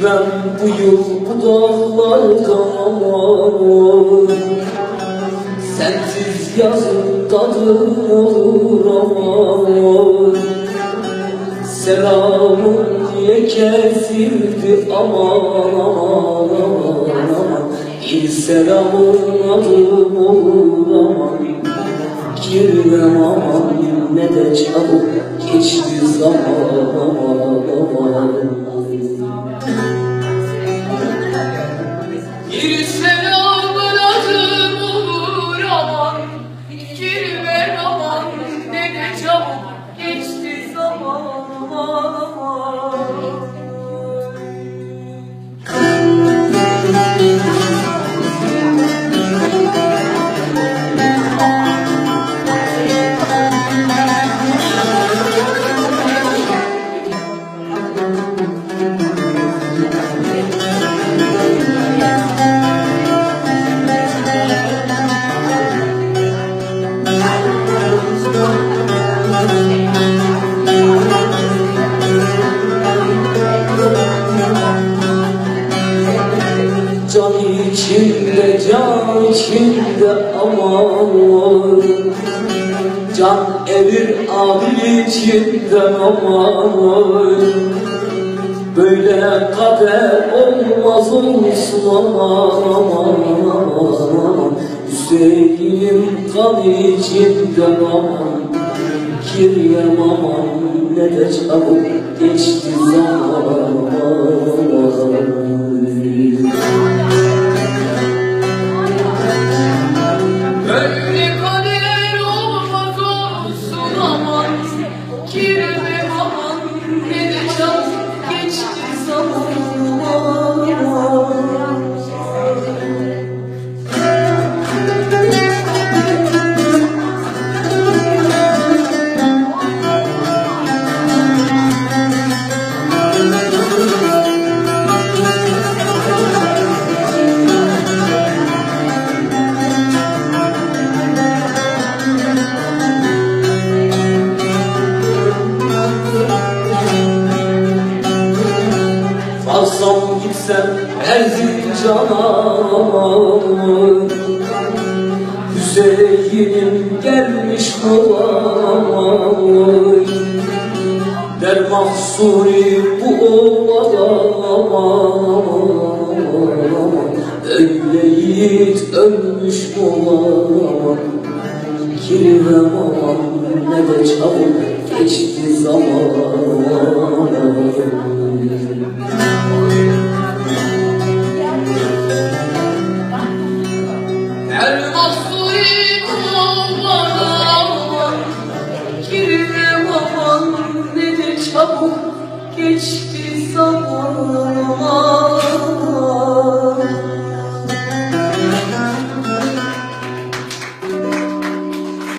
yıl bu dağlarda aman Sensiz yazın tadım olur aman. Selamın diye kesildi aman aman aman. İl selamın adım olur aman. Girmem aman ne de çabuk geçti zaman aman aman Girme aman ne de çabuk geçti zaman. aman aman Can içinde, can içinde aman Can evir abi içinden aman Böyle kader olmaz olsun aman aman aman Hüseyin'im kan içinden aman. Kiryem aman ne de çabuk geçti zaman Alsam gitsem Erzincan'a Hüseyin'im gelmiş kolay Der mahsuri bu ovada Öyle yiğit ölmüş olan Kirvem aman ne de çabuk geçti zaman geçti zaman aman